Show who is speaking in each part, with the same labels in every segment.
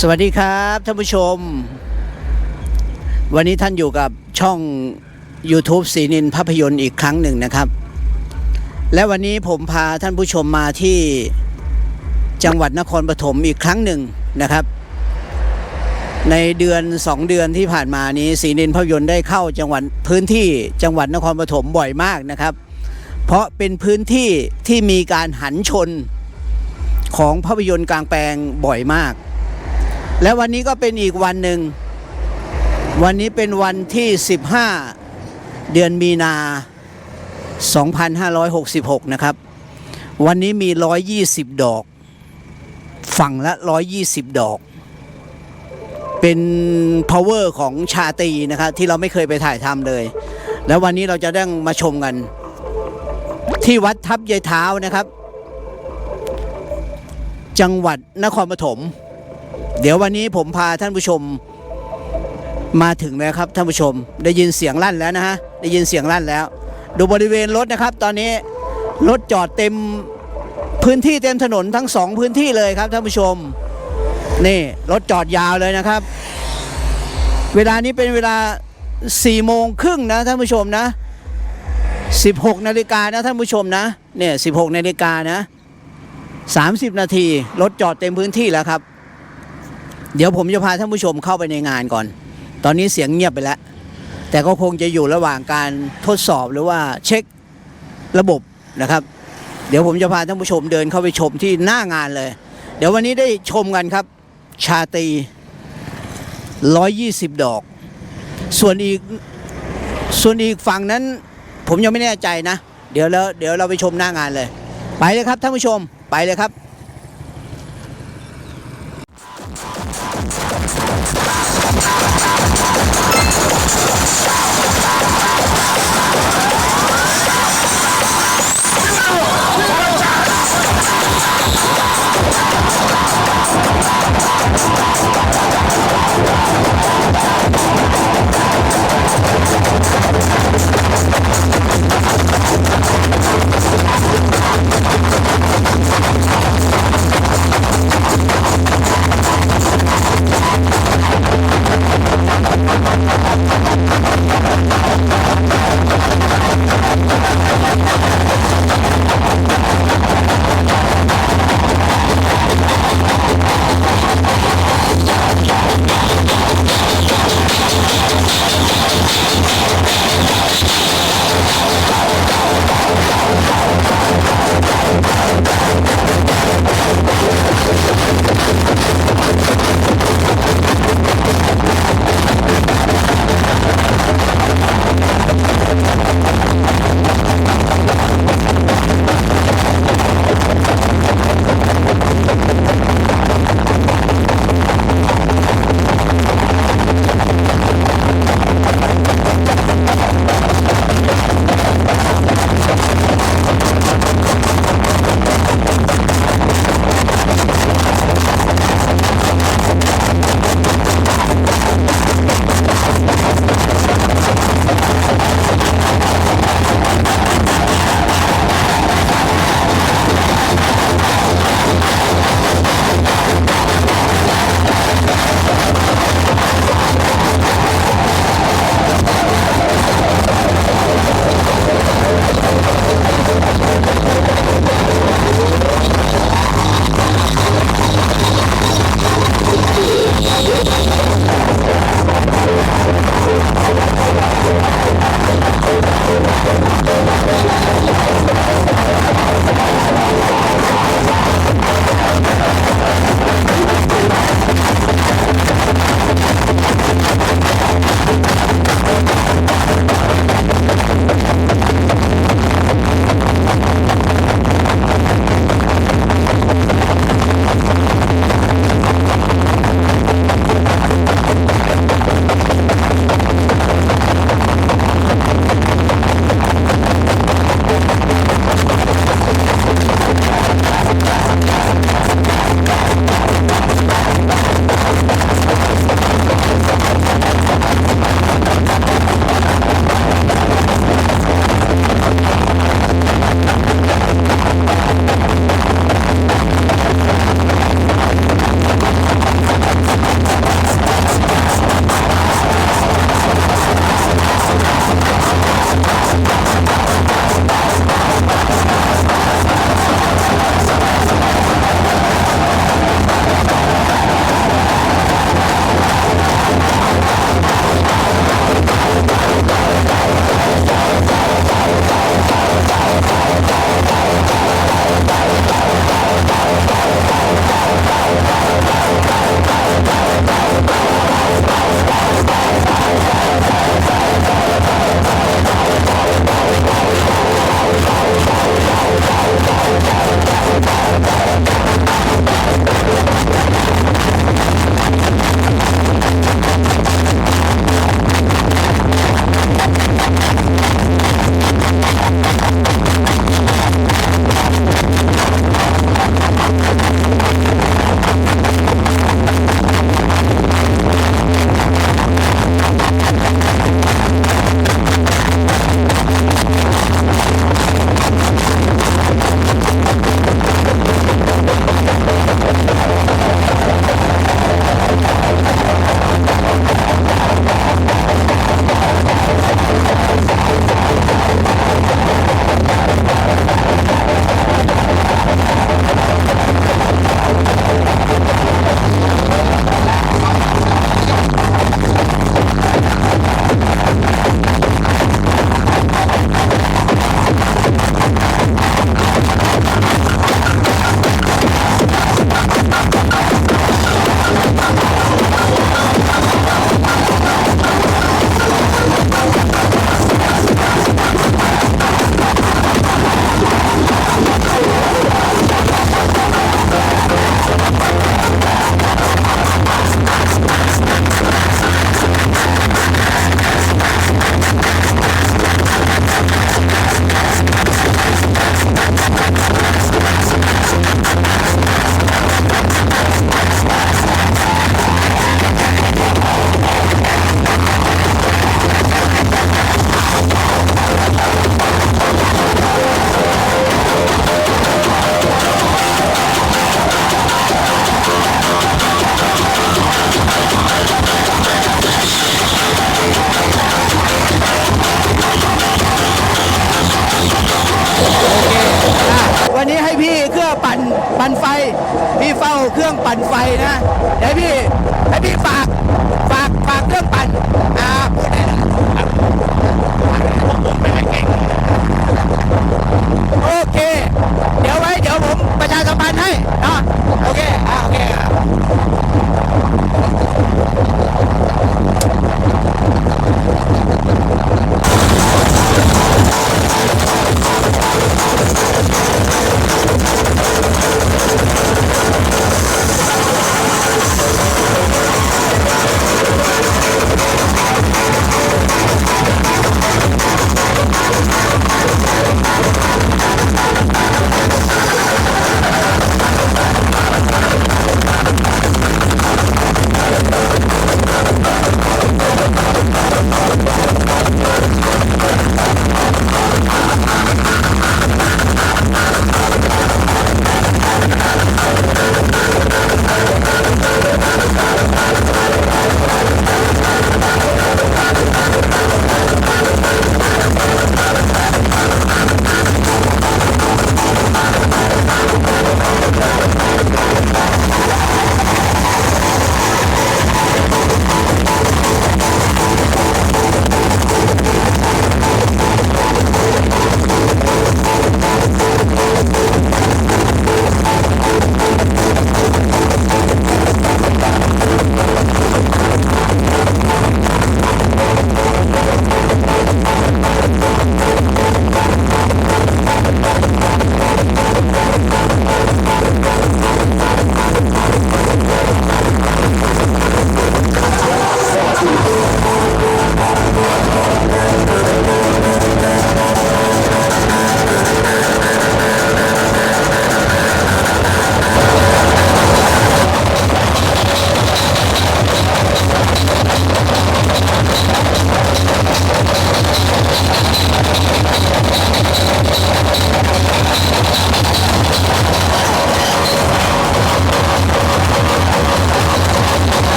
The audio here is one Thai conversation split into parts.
Speaker 1: สวัสดีครับท่านผู้ชม วันนี้ท่านอยู่กับช่อง YouTube สีนินภาพยนตร์อีกครั้งหนึ่งนะครับ และวันนี้ผมพาท่านผู้ชมมาที่จังหวัดนครปฐมอีกครั้งหนึ่งนะครับ ในเดือน 2 เดือนที่ผ่านมานี้สีนินภาพยนตร์ได้เข้าจังหวัดพื้นที่จังหวัดนครปฐมบ่อยมากนะครับ เพราะเป็นพื้นที่ที่มีการหันชนของภาพยนตร์กลางแปลงบ่อยมาก และวันนี้ก็เป็นอีกวันหนึ่ง วันนี้เป็นวันที่ 15 เดือนมีนา 2566 นะครับ วันนี้มี 120 ดอก ฝั่งละ 120 ดอก เป็น power ของชาตีนะครับ ที่เราไม่เคยไปถ่ายทำเลย แล้ววันนี้เราจะได้มาชมกัน ที่วัดทับยายเท้านะครับ จังหวัดนครปฐม เดี๋ยววันนี้ผมพาท่านผู้ชมมาถึงแล้วครับท่านผู้ชม ได้ยินเสียงลั่นแล้วนะฮะได้ยินเสียงลั่นแล้ว ดูบริเวณรถนะครับ ตอนนี้รถจอดเต็มพื้นที่เต็มถนนทั้งสองพื้นที่เลยครับท่านผู้ชม นี่รถจอดยาวเลยนะครับ เวลานี้เป็นเวลา4โมงครึ่งนะท่านผู้ชมนะ 16 นาฬิกานะท่านผู้ชมนะเนี่ย16 นาฬิกานะ 30 นาทีรถจอดเต็มพื้นที่แล้วครับ เดี๋ยวผมจะพาท่านผู้ชมเข้าไปในงานก่อน ตอนนี้เสียงเงียบไปแล้ว แต่ก็คงจะอยู่ระหว่างการทดสอบหรือว่าเช็คระบบนะครับ เดี๋ยวผมจะพาท่านผู้ชมเดินเข้าไปชมที่หน้างานเลย เดี๋ยววันนี้ได้ชมกันครับ ชาตรี120 ดอก ส่วนอีกส่วนอีกฝั่งนั้น ผมยังไม่แน่ใจนะ เดี๋ยวแล้วเดี๋ยวเราไปชมหน้างานเลย ไปเลยครับท่านผู้ชมไปเลยครับ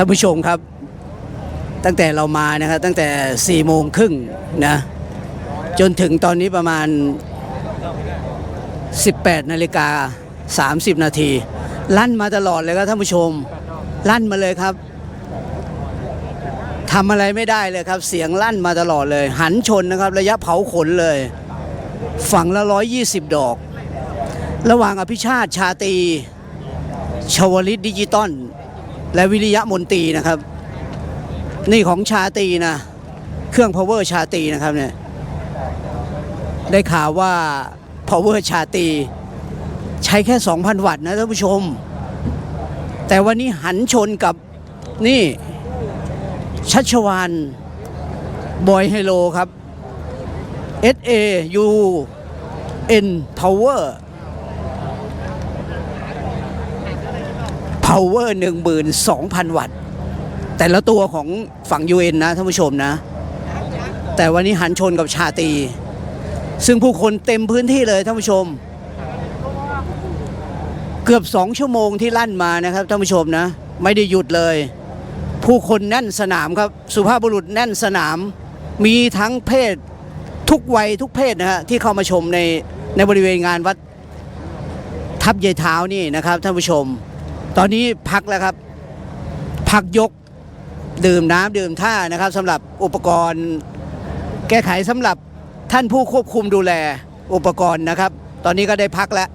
Speaker 1: ท่านผู้ชมครับ ตั้งแต่เรามานะครับตั้งแต่4ี่โมงครึ่งนะจนถึงตอนนี้ประมาณ 18นาฬิกา30 นาทีลั่นมาตลอดเลยครับท่านผู้ชม ลั่นมาเลยครับทำอะไรไม่ได้เลยครับ เสียงลั่นมาตลอดเลย หันชนนะครับ ระยะเผาขนเลย ฝั่งละ 120 ดอก ระหว่างอภิชาติชาตีชวลิตดิจิตอล และวิริยะมนตรีนะครับ นี่ของชาตีนะ เครื่อง power ชาตีนะครับเนี่ยได้ข่าวว่า power ชาตีใช้แค่ 2,000 วัตต์นะท่านผู้ชม แต่วันนี้หันชนกับนี่ชัชวานบอยไฮโลครับ S A U N Power Power 12,000 วัตต์ แต่ละตัวของฝั่ง UN นะท่านผู้ชมนะ แต่วันนี้หันชนกับชาตี ซึ่งผู้คนเต็มพื้นที่เลยท่านผู้ชม เกือบสองชั่วโมงที่ลั่นมานะครับท่านผู้ชมนะ ไม่ได้หยุดเลย ผู้คนแน่นสนามครับสุภาพบุรุษแน่นสนาม มีทั้งเพศทุกวัยทุกเพศนะฮะที่เข้ามาชมในในบริเวณงานวัดทับเยายเท้านี่นะครับท่านผู้ชม ตอนนี้พักแล้วครับ พักยกดื่มน้ำดื่มท่านะครับสำหรับอุปกรณ์ แก้ไขสำหรับท่านผู้ควบคุมดูแลอุปกรณ์นะครับ ตอนนี้ก็ได้พักแล้ว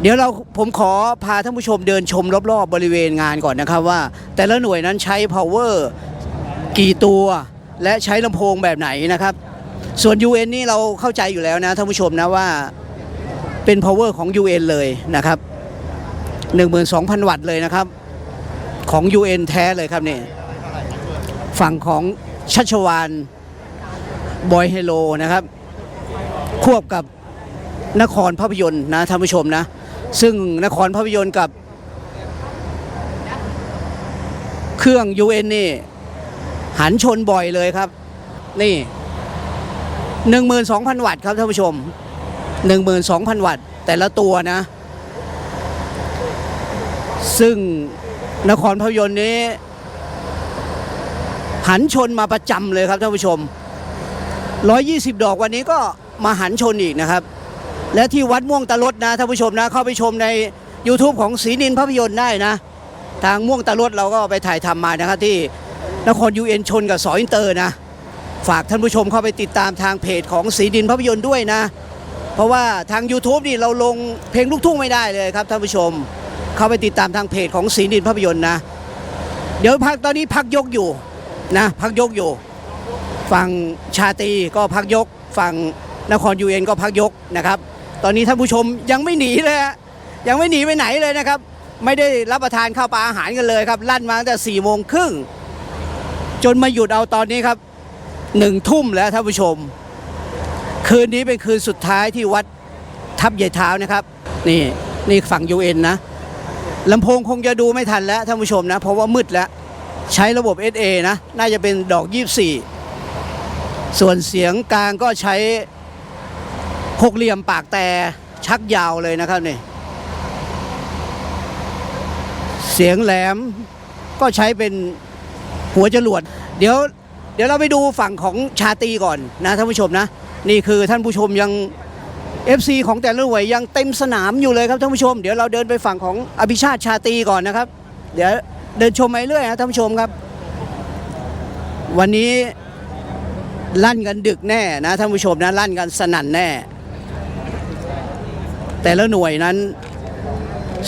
Speaker 1: เดี๋ยวเราผมขอพาท่านผู้ชมเดินชมรอบๆบริเวณงานก่อนนะครับว่า แต่ละหน่วยนั้นใช้ power กี่ตัวและใช้ลำโพงแบบไหนนะครับ ส่วน UN นี่เราเข้าใจอยู่แล้วนะท่านผู้ชมนะว่าเป็น power ของ UN เลยนะครับ 12,000 วัตต์เลยนะครับ ของ UN แท้เลยครับนี่ ฝั่งของชัชวานบอยเฮโลนะครับ ควบกับนครภาพยนตร์นะท่านผู้ชมนะ ซึ่งนครภาพยนตร์กับ เครื่อง UN นี่ หันชนบ่อยเลยครับ นี่ 12,000 วัตต์ครับท่านผู้ชม 12,000 วัตต์แต่ละตัวนะ ซึ่งนครภาพยนต์นี้ หันชนมาประจำเลยครับท่านผู้ชม 120 ดอกวันนี้ก็มาหันชนอีกนะครับ และที่วัดม่วงตะลดนะท่านผู้ชมนะ เข้าไปชมใน YouTube ของศรีนินภาพยนตร์ได้นะ ทางม่วงตะลดเราก็ไปถ่ายทำมานะครับที่นครยูเอ็นชนกับสออินเตอร์นะ ฝากท่านผู้ชมเข้าไปติดตามทางเพจของศรีดินภาพยนตร์ด้วยนะ เพราะว่าทาง YouTube นี่เราลงเพลงลูกทุ่งไม่ได้เลยครับท่านผู้ชม เข้าไปติดตามทางเพจของศรีดินภาพยนตร์นะ เดี๋ยวพักตอนนี้พักยกอยู่นะพักยกอยู่ฝั่งชาตรีก็พักยกฝั่งนครยูเอ็นก็พักยกนะครับ ตอนนี้ท่านผู้ชมยังไม่หนีเลยฮะยังไม่หนีไปไหนเลยนะครับ ไม่ได้รับประทานข้าวปลาอาหารกันเลยครับลั่นมาตั้งแต่สี่โมงครึ่งจนมาหยุดเอาตอนนี้ครับหนึ่งทุ่มแล้วท่านผู้ชม คืนนี้เป็นคืนสุดท้ายที่วัดทับใหญ่เท้านะครับ นี่นี่ฝั่งยูเอ็นนะ ลำโพงคงจะดูไม่ทันแล้วท่านผู้ชมนะ เพราะว่ามืดแล้ว ใช้ระบบ SA นะ น่าจะเป็นดอก 24 ส่วนเสียงกลางก็ใช้หกเหลี่ยมปากแต่ชักยาวเลยนะครับนี่ เสียงแหลมก็ใช้เป็นหัวจรวด เดี๋ยว เดี๋ยวเราไปดูฝั่งของชาตีก่อนนะท่านผู้ชมนะ นี่คือท่านผู้ชมยัง FC ของแต่ละหน่วยยังเต็มสนามอยู่เลยครับท่านผู้ชม เดี๋ยวเราเดินไปฝั่งของอภิชาติชาตีก่อนนะครับ เดี๋ยวเดินชมไปเรื่อยนะท่านผู้ชมครับ วันนี้ลั่นกันดึกแน่นะท่านผู้ชมนะลั่นกันสนั่นแน่ แต่ละหน่วยนั้น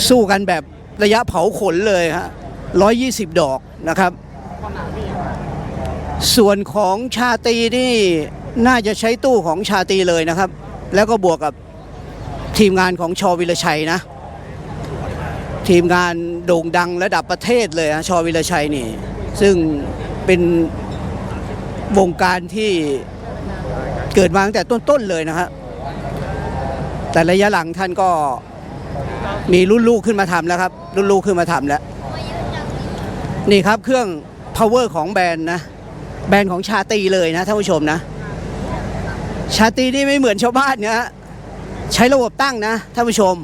Speaker 1: สู้กันแบบระยะเผาขนเลยฮะร้อยยี่สิบดอกนะครับ ส่วนของชาตีนี่น่าจะใช้ตู้ของชาตีเลยนะครับ แล้วก็บวกกับทีมงานของชอวิรชัยนะ ทีมงานโด่งดังระดับประเทศเลยฮะชอวิรชัยนี่ ซึ่งเป็นวงการที่เกิดมาตั้งแต่ต้นๆเลยนะครับแต่ระยะหลังท่านก็มีรุ่นลูกขึ้นมาทำแล้วครับ รุ่นลูกขึ้นมาทำแล้ว นี่ครับเครื่อง power ของแบรนด์นะ แบรนด์ของชาตีเลยนะท่านผู้ชมนะ ชาตีนี่ไม่เหมือนชาวบ้านนะฮะใช้ระบบตั้งนะท่านผู้ชม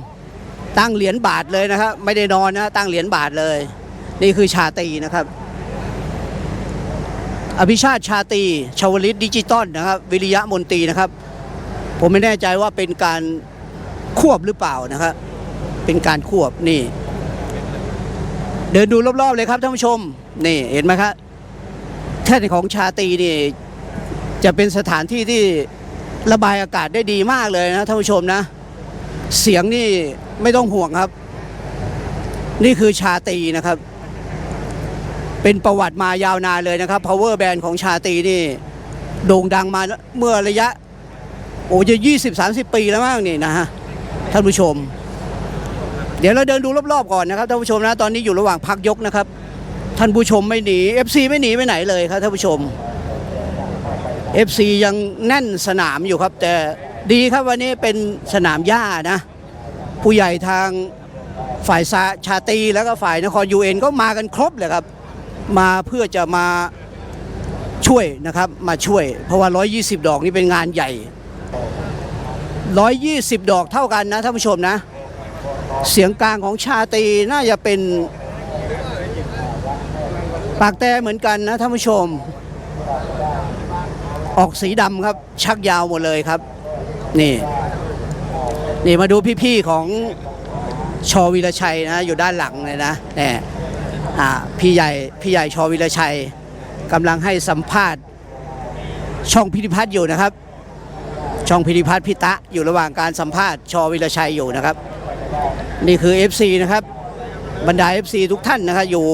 Speaker 1: ตั้งเหรียญบาทเลยนะครับไม่ได้นอนนะตั้งเหรียญบาทเลย นี่คือชาตีนะครับ อภิชาติชาตีชาวลิตดิจิตอลนะครับ วิริยะมนตรีนะครับ ผมไม่แน่ใจว่าเป็นการควบหรือเปล่านะครับ เป็นการควบนี่ เดินดูรอบๆเลยครับท่านผู้ชม นี่เห็นไหมครับแท่นของชาตีนี่จะเป็นสถานที่ที่ ระบายอากาศได้ดีมากเลยนะท่านผู้ชมนะ เสียงนี่ไม่ต้องห่วงครับ นี่คือชาตีนะครับ เป็นประวัติมายาวนานเลยนะครับ power band ของชาตีนี่โด่งดังมาเมื่อระยะ โอ้จะ20-30ปีแล้วมั้งนี่นะฮะท่านผู้ชม เดี๋ยวเราเดินดูรอบๆก่อนนะครับท่านผู้ชมนะ ตอนนี้อยู่ระหว่างพักยกนะครับ ท่านผู้ชมไม่หนี FC ไม่หนีไปไหนเลยครับท่านผู้ชม FC ยังแน่นสนามอยู่ครับ แต่ดีครับวันนี้เป็นสนามหญ้านะ ผู้ใหญ่ทางฝ่ายาชาตีแล้วก็ฝ่ายนครยูเอ็นก็มากันครบเลยครับ มาเพื่อจะมาช่วยนะครับ มาช่วย เพราะว่า 120 ดอกนี่เป็นงานใหญ่ 120 ดอกเท่ากันนะท่านผู้ชมนะ เสียงกลางของชาตีน่าจะเป็น ปากแต่เหมือนกันนะท่านผู้ชม ออกสีดำครับ ชักยาวหมดเลยครับ นี่ นี่มาดูพี่ๆของชอวีรชัยนะอยู่ด้านหลังเลยนะเนี่ยอ่าพี่ใหญ่พี่ใหญ่ชอวีรชัยกำลังให้สัมภาษณ์ช่องพิธิพัฒน์อยู่นะครับ ช่องพิธิพัฒน์พิตะอยู่ระหว่างการสัมภาษณ์ชอวีรชัยอยู่นะครับ นี่คือ FC นะครับ บรรดา FC ทุกท่านนะครับอยู่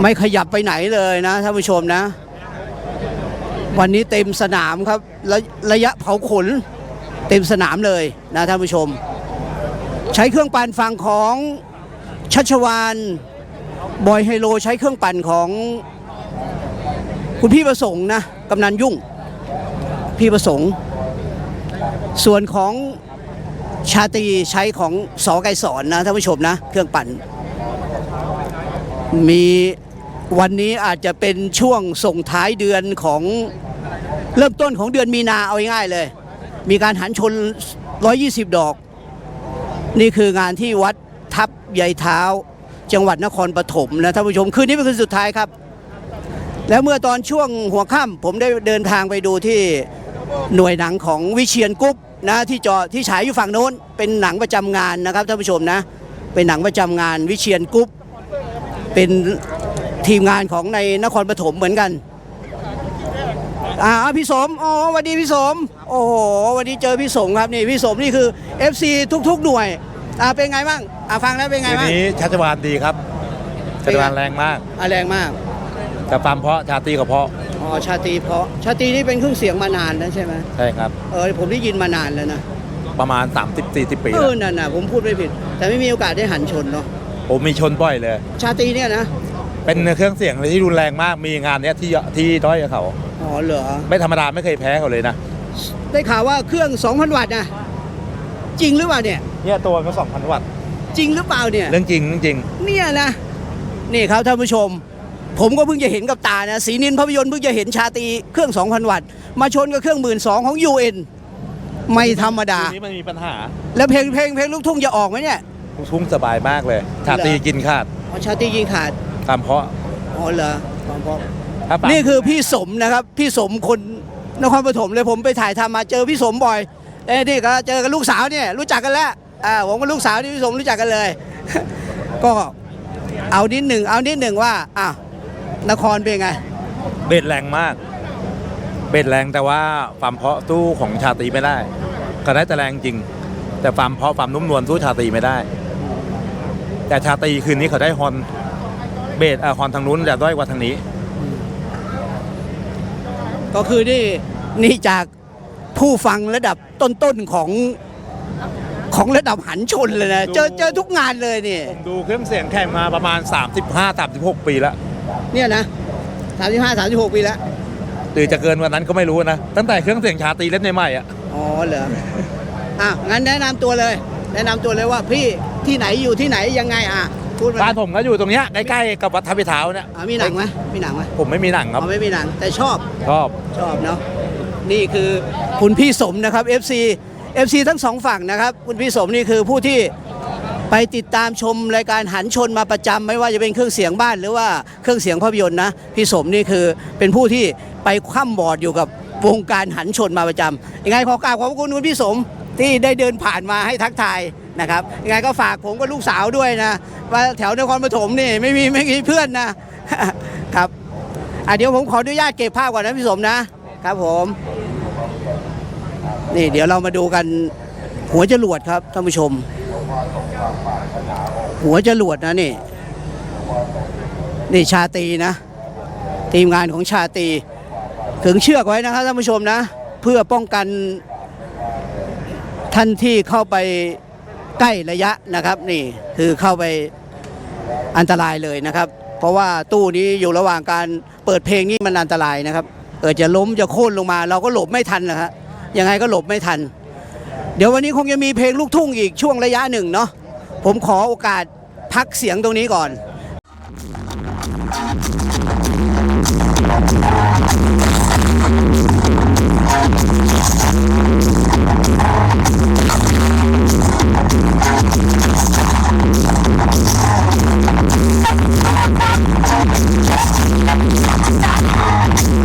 Speaker 1: ไม่ขยับไปไหนเลยนะท่านผู้ชมนะ วันนี้เต็มสนามครับระระยะเผาขน เต็มสนามเลยนะท่านผู้ชม ใช้เครื่องปั่นฝั่งของชัชวานบอยไฮโลใช้เครื่องปั่นของ คุณพี่ประสงค์นะกำนันยุ่ง พี่ประสงค์ ส่วนของชาตรีใช้ของสอไกสอนนะท่านผู้ชมนะ เครื่องปั่น มี วันนี้อาจจะเป็นช่วงส่งท้ายเดือนของเริ่มต้นของเดือนมีนาเอาง่ายๆเลย มีการหันชน 120 ดอก นี่คืองานที่วัดทับใยเท้า จังหวัดนครปฐมนะท่านผู้ชมคืนนี้เป็นคืนสุดท้ายครับ แล้วเมื่อตอนช่วงหัวค่ำผมได้เดินทางไปดูที่หน่วยหนังของวิเชียนกรุ๊ปนะที่จอที่ฉายอยู่ฝั่งโน้น เป็นหนังประจำงานนะครับท่านผู้ชมนะ เป็นหนังประจำงานวิเชียนกรุ๊ปเป็น ทีมงานของในนครปฐมเหมือนกันอ่าพี่สมอ๋อสวันดีพี่สม โอ้โหวันนี้เจอพี่สมครับนี่พี่สมนี่คือ FC ทุก ๆ หน่วยอ่าเป็นไงบ้างอ่าฟังแล้วเป็นไง
Speaker 2: ที
Speaker 1: บ้าง
Speaker 2: นี้ชัชวานดีครับ
Speaker 1: เป็
Speaker 2: ชั
Speaker 1: นไง
Speaker 2: ชวานแรงมาก
Speaker 1: อ่าแรงมาก
Speaker 2: แต่ฟาร์มเพาะชาตรีกับเพาะ
Speaker 1: อ๋อชาตรีเพราะชาตรีนี่เป็นเครื่องเสียงมานานแล้วใช่ไหม
Speaker 2: ใช่ครับ
Speaker 1: เออผมได้ยินมานานแล้วนะ
Speaker 2: ประมาณ 30-40 ปี
Speaker 1: เอ
Speaker 2: แล้ว
Speaker 1: อนั่นน่ะผมพูดไม่ผิด แต่ไม่มีโอกาสได้หันชนเนาะ
Speaker 2: ผมมีชนบ่อยเลย
Speaker 1: ชาตรีเนี่ยนะ
Speaker 2: เป็นเครื่องเสียงที่รุนแรงมากมีงานเนี้ยที่ที่ด้อยกับเขา
Speaker 1: อ๋อเหรอ
Speaker 2: ไม่ธรรมดาไม่เคยแพ้เขาเลยนะ
Speaker 1: ได้ข่าวว่าเครื่อง 2,000 วัตต์นะจริงหรือเปล่าเนี่ย
Speaker 2: เนี่ยตัวก็2,000วัตต์
Speaker 1: จริงหรือเปล่าเนี่ย
Speaker 2: เรื่องจริงเรื่องจริง
Speaker 1: เนี่ยนะ นี่ครับท่านผู้ชม ผมก็เพิ่งจะเห็นกับตานะสีนินภาพยนตร์เพิ่งจะเห็นชาตรีเครื่อง 2,000 วัตต์มาชนกับเครื่อง 1 2 0 0ของ UN ไม่ธรรมดา
Speaker 2: ทีนี้มันมีปัญหา
Speaker 1: แล้วเพลงเพลงเพลงลูกทุ่งจะออกไหมเนี่ย
Speaker 2: ลูกทุ่งสบายมากเลยชาตรีกินขาด
Speaker 1: อ๋อชาตรียิงขาด
Speaker 2: ฟาร์มเพาะ
Speaker 1: อ๋อเหรอความพร้อม
Speaker 2: ถ้าฟาร์ม
Speaker 1: นี่คือพี่สมนะครับ พี่สมคนนครปฐมเลยผมไปถ่ายทำมาเจอพี่สมบ่อยเอ้ยนี่ก็เจอกับลูกสาวเนี่ยรู้จักกันแล้วอ่าผมกับลูกสาวที่พี่สมรู้จักกันเลย ก็เอานิดหนึ่งเอานิดหนึ่งว่าอะนครเป็นไง
Speaker 2: เบ็ดแรงมาก เบ็ดแรงแต่ว่าฟาร์มเพาะสู้ของชาตรีไม่ได้ก็ได้แต่แรงจริง แต่ฟาร์มเพาะฟาร์มนุ่มนวลสู้ชาตรีไม่ได้ แต่ชาตรีคืนนี้เขาได้ฮอน เบสอะฮอนทางนู้นจะด้อยกว่าทางนี้
Speaker 1: ก็คือนี่นี่จากผู้ฟังระดับต้นๆของของระดับหันชนเลยนะ เจอเจอทุกงานเลยนี่
Speaker 2: ดูเครื่องเสียงแข่งมาประมาณ 35-36 ปีแล้ว
Speaker 1: เนี่ยนะสามสิบห้าสามสิบหกปีแล้ว
Speaker 2: หรือจะเกินวันนั้นก็ไม่รู้นะ ตั้งแต่เครื่องเสียงชาตรีเล่นใหม่ๆอะ
Speaker 1: อ๋อเหรออะงั้นแนะนำตัวเลย แนะนำตัวเลยว่าพี่ที่ไหนอยู่ที่ไหนยังไงอะ พูดมา
Speaker 2: บ้านผมก็อยู่ตรงเนี้ยใกล้ๆกับวัดทับพิเท้าเนี่ย
Speaker 1: อะมีหนังไหมมีหนังไหม
Speaker 2: ผมไม่มีหนังครับ
Speaker 1: อ๋อไม่มีหนังแต่ชอบ
Speaker 2: ชอบ
Speaker 1: ชอบเนาะนี่คือคุณพี่สมนะครับ FC FC ทั้งสองฝั่งนะครับ คุณพี่สมนี่คือผู้ที่ไปติดตามชมรายการหันชนมาประจำไม่ว่าจะเป็นเครื่องเสียงบ้านหรือว่าเครื่องเสียงภาพยนตร์นะพี่สมนี่คือเป็นผู้ที่ไปคว่ำบอร์ดอยู่กับวงการหันชนมาประจำยังไงขอกราบขอบพระคุณคุณพี่สมที่ได้เดินผ่านมาให้ทักทาย นะครับยังไงก็ฝากผมกับลูกสาวด้วยนะว่าแถวนครปฐมนี่ไม่มีไม่มีเพื่อนนะครับอะเดี๋ยวผมขออนุญาตเก็บภาพก่อนนะพี่สมนะครับผมนี่เดี๋ยวเรามาดูกันหัวจรวดครับท่านผู้ชม หัวจรวดนะนี่ นี่ชาตีนะ ทีมงานของชาตรีขึงเชือกไว้นะครับท่านผู้ชมนะ เพื่อป้องกันท่านที่เข้าไป ใกล้ระยะนะครับนี่คือเข้าไปอันตรายเลยนะครับ เพราะว่าตู้นี้อยู่ระหว่างการเปิดเพลงนี่มันอันตรายนะครับเออจะล้มจะโค่นลงมา เราก็หลบไม่ทันนะฮะยังไงก็หลบไม่ทัน เดี๋ยววันนี้คงจะมีเพลงลูกทุ่งอีกช่วงระยะหนึ่งเนาะผมขอโอกาสพักเสียงตรงนี้ก่อน Thank you.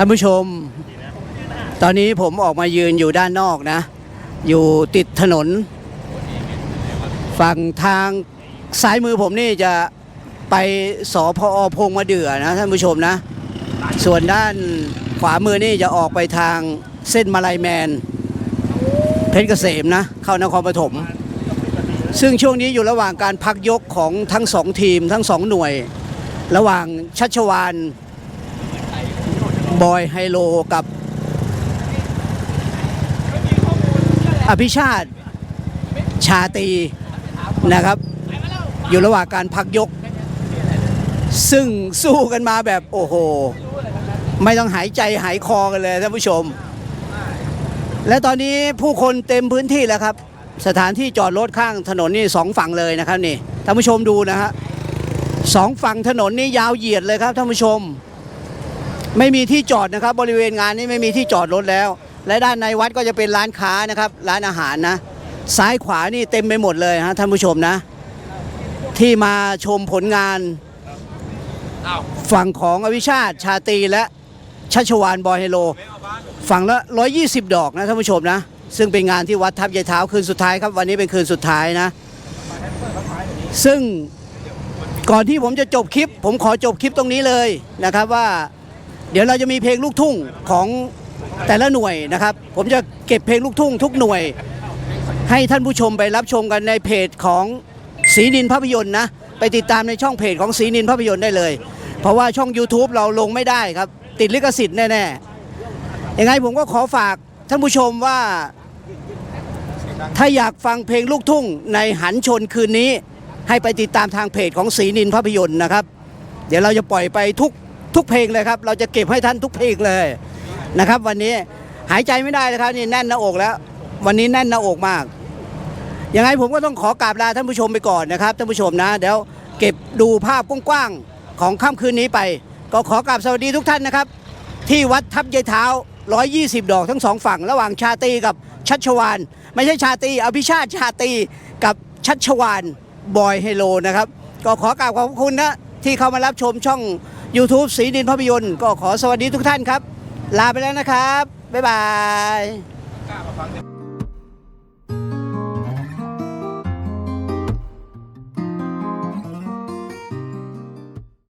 Speaker 1: ท่านผู้ชม ตอนนี้ผมออกมายืนอยู่ด้านนอกนะ อยู่ติดถนน ฝั่งทางซ้ายมือผมนี่จะไปสอพอพงมาเดือนะท่านผู้ชมนะ ส่วนด้านขวามือนี่จะออกไปทางเส้นมาลายแมน เพชรเกษมนะ เข้านครปฐมซึ่งช่วงนี้อยู่ระหว่างการพักยกของทั้งสองทีมทั้งสองหน่วย ระหว่างชัชวาน บอยไฮโลกับ อภิชาติ ชาตีนะครับ อยู่ระหว่างการพักยก ซึ่งสู้กันมาแบบโอ้โห ไม่ต้องหายใจหายคอกันเลยท่านผู้ชม และตอนนี้ผู้คนเต็มพื้นที่แล้วครับ สถานที่จอดรถข้างถนนนี่สองฝั่งเลยนะครับนี่ท่านผู้ชมดูนะฮะสองฝั่งถนนนี่ยาวเหยียดเลยครับท่านผู้ชม ไม่มีที่จอดนะครับ บริเวณงานนี้ไม่มีที่จอดรถแล้ว และด้านในวัดก็จะเป็นร้านค้านะครับ ร้านอาหารนะ ซ้ายขวานี่เต็มไปหมดเลยฮะท่านผู้ชมนะ ที่มาชมผลงานฝั่งของอวิชาติชาตรีและชัชวานบอยเฮโล ฝั่งละ 120 ดอกนะท่านผู้ชมนะ ซึ่งเป็นงานที่วัดทับยายเท้าคืนสุดท้ายครับ วันนี้เป็นคืนสุดท้ายนะ ซึ่งก่อนที่ผมจะจบคลิป ผมขอจบคลิปตรงนี้เลยนะครับว่า เดี๋ยวเราจะมีเพลงลูกทุ่งของแต่ละหน่วยนะครับ ผมจะเก็บเพลงลูกทุ่งทุกหน่วย ให้ท่านผู้ชมไปรับชมกันในเพจของศรีนินภาพยนตร์นะไปติดตามในช่องเพจของศรีนินภาพยนตร์ได้เลย เพราะว่าช่อง YouTube เราลงไม่ได้ครับ ติดลิขสิทธิ์แน่ๆยังไงผมก็ขอฝากท่านผู้ชมว่า ถ้าอยากฟังเพลงลูกทุ่งในหันชนคืนนี้ ให้ไปติดตามทางเพจของศรีนินภาพยนตร์นะครับ เดี๋ยวเราจะปล่อยไปทุก ทุกเพลงเลยครับ เราจะเก็บให้ท่านทุกเพลงเลยนะครับ วันนี้หายใจไม่ได้เลยครับนี่แน่นหน้าอกแล้ว วันนี้แน่นหน้าอกมากยังไงผมก็ต้องขอกราบลาท่านผู้ชมไปก่อนนะครับท่านผู้ชมนะ เดี๋ยวเก็บดูภาพกว้างๆของค่ำคืนนี้ไป ก็ขอกราบสวัสดีทุกท่านนะครับ ที่วัดทับยายเท้า 120 ดอกทั้งสองฝั่ง ระหว่างชาตีกับชัชวานไม่ใช่ชาตีอภิชาติชาตีกับชัชวานบอยเฮโลนะครับ ก็ขอกราบขอบคุณนะที่เข้ามารับชมช่อง YouTube สีดินภาพยนตร์ก็ขอสวัสดีทุกท่านครับ ลาไปแล้วนะครับ บ๊ายบาย